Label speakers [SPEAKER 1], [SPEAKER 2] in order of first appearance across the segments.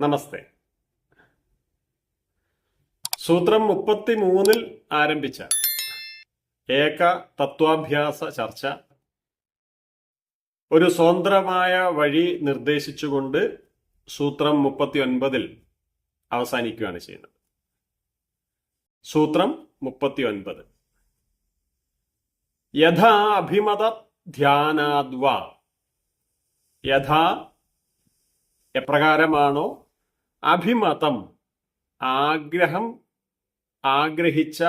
[SPEAKER 1] നമസ്തേ. സൂത്രം മുപ്പത്തി മൂന്നിൽ ആരംഭിച്ച ഏക തത്വാഭ്യാസ ചർച്ച ഒരു സ്വതന്ത്രമായ വഴി നിർദ്ദേശിച്ചുകൊണ്ട് സൂത്രം മുപ്പത്തി ഒൻപതിൽ അവസാനിക്കുകയാണ് ചെയ്യുന്നത്. സൂത്രം മുപ്പത്തി ഒൻപത് യഥാ അഭിമത ധ്യാനാദ്വ. യഥാ എപ്രകാരമാണോ അഭിമതം ആഗ്രഹം ആഗ്രഹിച്ച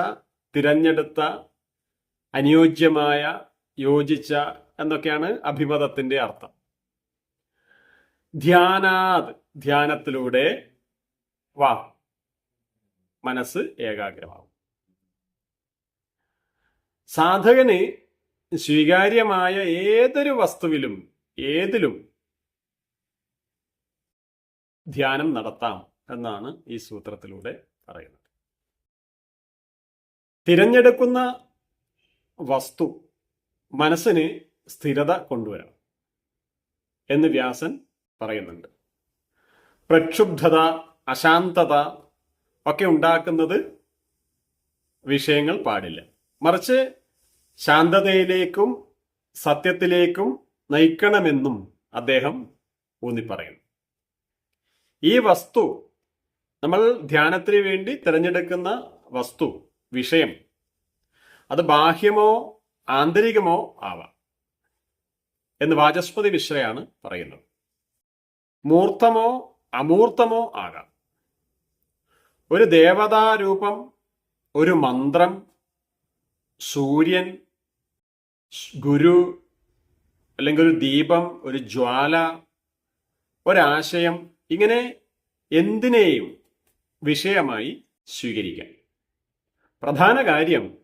[SPEAKER 1] തിരഞ്ഞെടുത്ത അനുയോജ്യമായ യോജിച്ച എന്നൊക്കെയാണ് അഭിമതത്തിന്റെ അർത്ഥം. ധ്യാനാത് ധ്യാനത്തിലൂടെ വാ മനസ്സ് ഏകാഗ്രമാവും. സാധകന് സ്വീകാര്യമായ ഏതൊരു വസ്തുവിലും ഏതിലും ധ്യാനം നടത്താം എന്നാണ് ഈ സൂത്രത്തിലൂടെ പറയുന്നത്. തിരഞ്ഞെടുക്കുന്ന വസ്തു മനസ്സിന് സ്ഥിരത കൊണ്ടുവരാം എന്ന് വ്യാസൻ പറയുന്നുണ്ട്. പ്രക്ഷുബ്ധത അശാന്തത ഒക്കെ ഉണ്ടാക്കുന്നത് വിഷയങ്ങൾ പാടില്ല. മറിച്ച് ശാന്തതയിലേക്കും സത്യത്തിലേക്കും നയിക്കണമെന്നും അദ്ദേഹം ഊന്നിപ്പറയുന്നു. ഈ വസ്തു നമ്മൾ ധ്യാനത്തിന് വേണ്ടി തിരഞ്ഞെടുക്കുന്ന വസ്തു വിഷയം അത് ബാഹ്യമോ ആന്തരികമോ ആവാം എന്ന് വാചസ്പതി മിശ്രയാണ് പറയുന്നത്. മൂർത്തമോ അമൂർത്തമോ ആകാം. ഒരു ദേവതാരൂപം ഒരു മന്ത്രം സൂര്യൻ ഗുരു അല്ലെങ്കിൽ ഒരു ദീപം ഒരു ജ്വാല ഒരാശയം ഇങ്ങനെ എന്തിനേയും വിഷയമായി സ്വീകരിക്കാം. പ്രധാന കാര്യം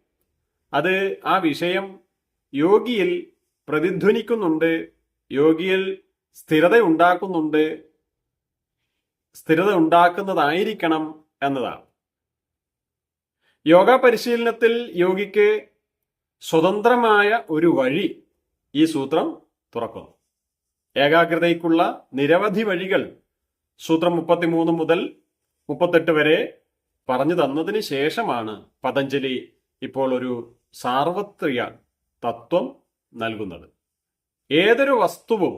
[SPEAKER 1] അത് ആ വിഷയം യോഗിയിൽ പ്രതിധ്വനിക്കുന്നുണ്ട് യോഗിയിൽ സ്ഥിരത ഉണ്ടാക്കുന്നുണ്ട് സ്ഥിരത ഉണ്ടാക്കുന്നതായിരിക്കണം എന്നതാണ്. യോഗ പരിശീലനത്തിൽ യോഗിക്ക് സ്വതന്ത്രമായ ഒരു വഴി ഈ സൂത്രം തുറക്കുന്നു. ഏകാഗ്രതയ്ക്കുള്ള നിരവധി വഴികൾ സൂത്രം മുപ്പത്തിമൂന്ന് മുതൽ മുപ്പത്തെട്ട് വരെ പറഞ്ഞു തന്നതിന് ശേഷമാണ് പതഞ്ജലി ഇപ്പോൾ ഒരു സാർവത്രിക തത്വം നൽകുന്നത്. ഏതൊരു വസ്തുവും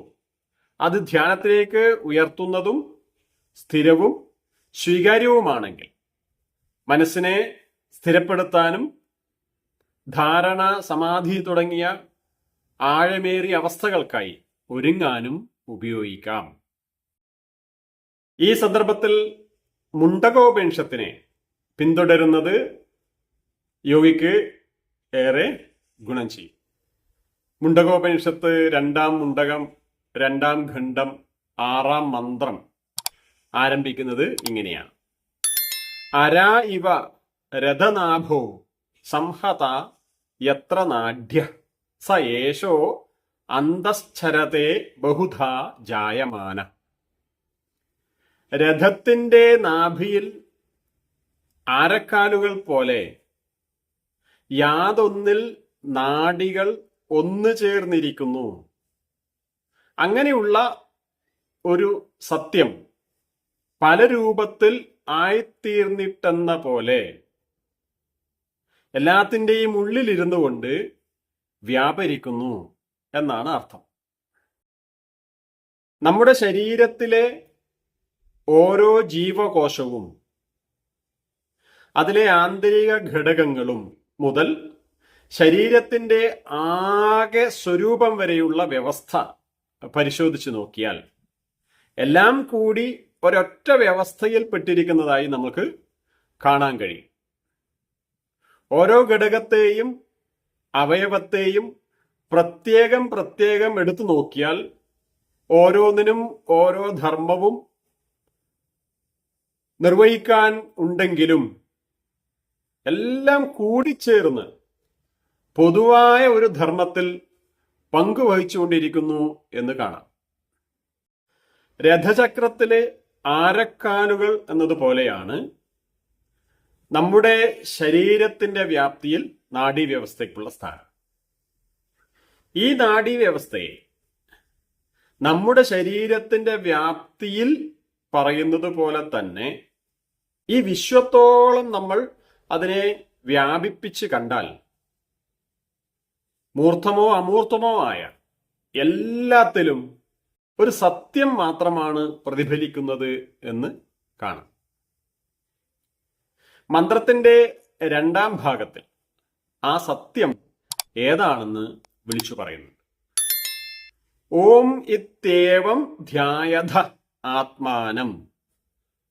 [SPEAKER 1] അത് ധ്യാനത്തിലേക്ക് ഉയർത്തുന്നതും സ്ഥിരവും സ്വീകാര്യവുമാണെങ്കിൽ മനസ്സിനെ സ്ഥിരപ്പെടുത്താനും ധാരണ സമാധി തുടങ്ങിയ ആഴമേറിയ അവസ്ഥകൾക്കായി ഒരുങ്ങാനും ഉപയോഗിക്കാം. ഈ സന്ദർഭത്തിൽ മുണ്ടകോപനിഷത്തിനെ പിന്തുടരുന്നത് യോഗിക്ക് ഏറെ ഗുണം ചെയ്യും. മുണ്ടകോപനിഷത്ത് രണ്ടാം മുണ്ടകം രണ്ടാം ഖണ്ഡം ആറാം മന്ത്രം ആരംഭിക്കുന്നത് ഇങ്ങനെയാണ്. അരാ ഇവ രഥനാഭോ സംഹത യത്ര നാഢ്യ സ യേശോ അന്തശ്ചരത്തെ ബഹുധാ ജായമാന. രഥത്തിന്റെ നാഭിയിൽ ആരക്കാലുകൾ പോലെ യാതൊന്നിൽ നാടികൾ ഒന്നു ചേർന്നിരിക്കുന്നു. അങ്ങനെയുള്ള ഒരു സത്യം പല രൂപത്തിൽ ആയിത്തീർന്നിട്ടെന്ന പോലെ എല്ലാത്തിന്റെയും ഉള്ളിലിരുന്നു കൊണ്ട് വ്യാപരിക്കുന്നു എന്നാണ് അർത്ഥം. നമ്മുടെ ശരീരത്തിലെ ഓരോ ജീവകോശവും. അതിലെ ആന്തരിക ഘടകങ്ങളും മുതൽ ശരീരത്തിന്റെ ആകെ സ്വരൂപം വരെയുള്ള വ്യവസ്ഥ പരിശോധിച്ചു നോക്കിയാൽ എല്ലാം കൂടി ഒരൊറ്റ വ്യവസ്ഥയിൽപ്പെട്ടിരിക്കുന്നതായി നമുക്ക് കാണാൻ കഴിയും. ഓരോ ഘടകത്തെയും അവയവത്തെയും പ്രത്യേകം പ്രത്യേകം എടുത്തു നോക്കിയാൽ ഓരോന്നിനും ഓരോ ധർമ്മവും നിർവഹിക്കാൻ ഉണ്ടെങ്കിലും എല്ലാം കൂടിച്ചേർന്ന് പൊതുവായ ഒരു ധർമ്മത്തിൽ പങ്കുവഹിച്ചുകൊണ്ടിരിക്കുന്നു എന്ന് കാണാം. രഥചക്രത്തിലെ ആരക്കാലുകൾ എന്നതുപോലെയാണ് നമ്മുടെ ശരീരത്തിന്റെ വ്യാപ്തിയിൽ നാഡീവ്യവസ്ഥയ്ക്കുള്ള സ്ഥാനം. ഈ നാഡീവ്യവസ്ഥയെ നമ്മുടെ ശരീരത്തിന്റെ വ്യാപ്തിയിൽ പറയുന്നത് പോലെ തന്നെ ഈ വിശ്വത്തോളം നമ്മൾ അതിനെ വ്യാപിപ്പിച്ച് കണ്ടാൽ മൂർത്തമോ അമൂർത്തമോ ആയ എല്ലാത്തിലും ഒരു സത്യം മാത്രമാണ് പ്രതിഫലിക്കുന്നത് എന്ന് കാണാം. മന്ത്രത്തിന്റെ രണ്ടാം ഭാഗത്തിൽ ആ സത്യം ഏതാണെന്ന് വിളിച്ചു പറയുന്നുണ്ട് ഓം ഇത്യേവം ധ്യായധ. ആത്മാനം.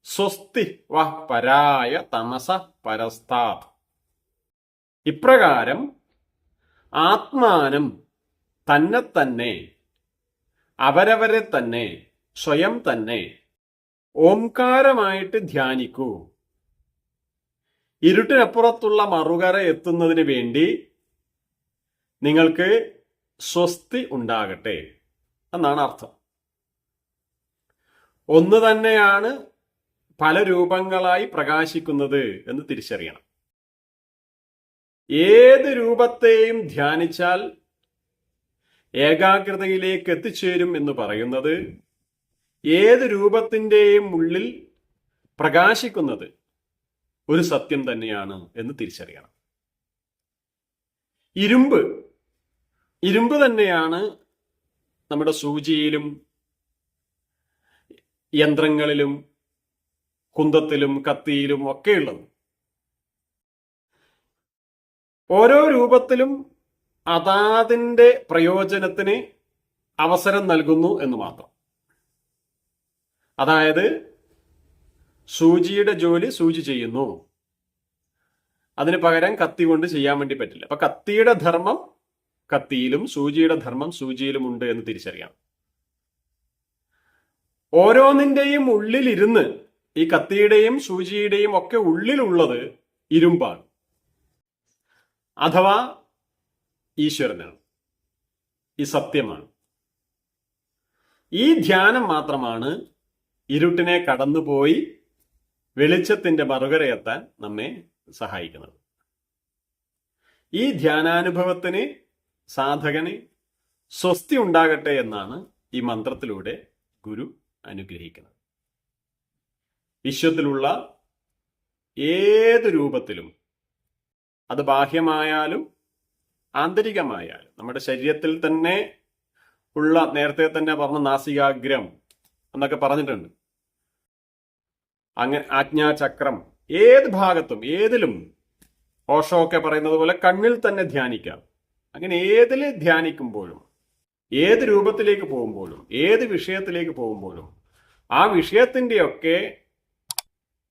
[SPEAKER 1] സ്വസ്തി വ പരായ തമസ പരസ്താത്. ഇപ്രകാരം ആത്മാനം തന്നെ തന്നെ അവരവരെ തന്നെ സ്വയം തന്നെ ഓംകാരമായിട്ട് ധ്യാനിക്കൂ. ഇരുട്ടിനപ്പുറത്തുള്ള മറുകര എത്തുന്നതിന് വേണ്ടി നിങ്ങൾക്ക് സ്വസ്തി ഉണ്ടാകട്ടെ എന്നാണ് അർത്ഥം. ഒന്ന് തന്നെയാണ് പല രൂപങ്ങളായി പ്രകാശിക്കുന്നത് എന്ന് തിരിച്ചറിയണം. ഏത് രൂപത്തെയും ധ്യാനിച്ചാൽ ഏകാഗ്രതയിലേക്ക് എത്തിച്ചേരും എന്ന് പറയുന്നത് ഏത് രൂപത്തിന്റെയും ഉള്ളിൽ പ്രകാശിക്കുന്നത് ഒരു സത്യം തന്നെയാണ് എന്ന് തിരിച്ചറിയണം. ഇരുമ്പ്. ഇരുമ്പ് തന്നെയാണ് നമ്മുടെ സൂചിയിലും യന്ത്രങ്ങളിലും കുന്തത്തിലും കത്തിയിലും ഒക്കെ ഉള്ളത് ഓരോ രൂപത്തിലും അതാതിന്റെ പ്രയോജനത്തിന് അവസരം നൽകുന്നു എന്ന് മാത്രം. അതായത് സൂചിയുടെ ജോലി സൂചി ചെയ്യുന്നു. അതിന് പകരം കത്തി കൊണ്ട് ചെയ്യാൻ വേണ്ടി പറ്റില്ല. അപ്പൊ കത്തിയുടെ ധർമ്മം കത്തിയിലും സൂചിയുടെ ധർമ്മം സൂചിയിലും ഉണ്ട് എന്ന് തിരിച്ചറിയണം. ഓരോന്നിന്റെയും ഉള്ളിലിരുന്ന് ഈ കത്തിയുടെയും സൂചിയുടെയും ഒക്കെ ഉള്ളിലുള്ളത് ഇരുമ്പാണ്. അഥവാ ഈശ്വരനാണ്. ഈ സത്യമാണ്. ഈ ധ്യാനം മാത്രമാണ് ഇരുട്ടിനെ കടന്നുപോയി വെളിച്ചത്തിന്റെ മറുകരയെത്താൻ നമ്മെ സഹായിക്കുന്നത്. ഈ ധ്യാനാനുഭവത്തിന് സാധകന് സ്വസ്തി ഉണ്ടാകട്ടെ എന്നാണ് ഈ മന്ത്രത്തിലൂടെ ഗുരു അനുഗ്രഹിക്കുന്നത് വിശ്വത്തിലുള്ള ഏത് രൂപത്തിലും അത് ബാഹ്യമായാലും ആന്തരികമായാലും നമ്മുടെ ശരീരത്തിൽ തന്നെ ഉള്ള നേരത്തെ തന്നെ പറഞ്ഞ നാസികാഗ്രം എന്നൊക്കെ പറഞ്ഞിട്ടുണ്ട്. അങ്ങനെ ആജ്ഞാചക്രം ഏത് ഭാഗത്തും ഏതിലും ഓഷോ ഒക്കെ പറയുന്നത് പോലെ കണ്ണിൽ തന്നെ ധ്യാനിക്കാം. അങ്ങനെ ഏതിൽ ധ്യാനിക്കുമ്പോഴും ഏത് രൂപത്തിലേക്ക് പോകുമ്പോഴും ഏത് വിഷയത്തിലേക്ക് പോകുമ്പോഴും ആ വിഷയത്തിന്റെയൊക്കെ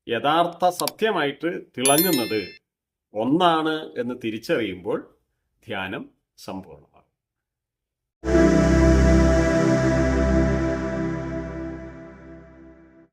[SPEAKER 1] യഥാർത്ഥ സത്യമായിട്ട് തിളങ്ങുന്നത് ഒന്നാണ് എന്ന് തിരിച്ചറിയുമ്പോൾ ധ്യാനം സമ്പൂർണം.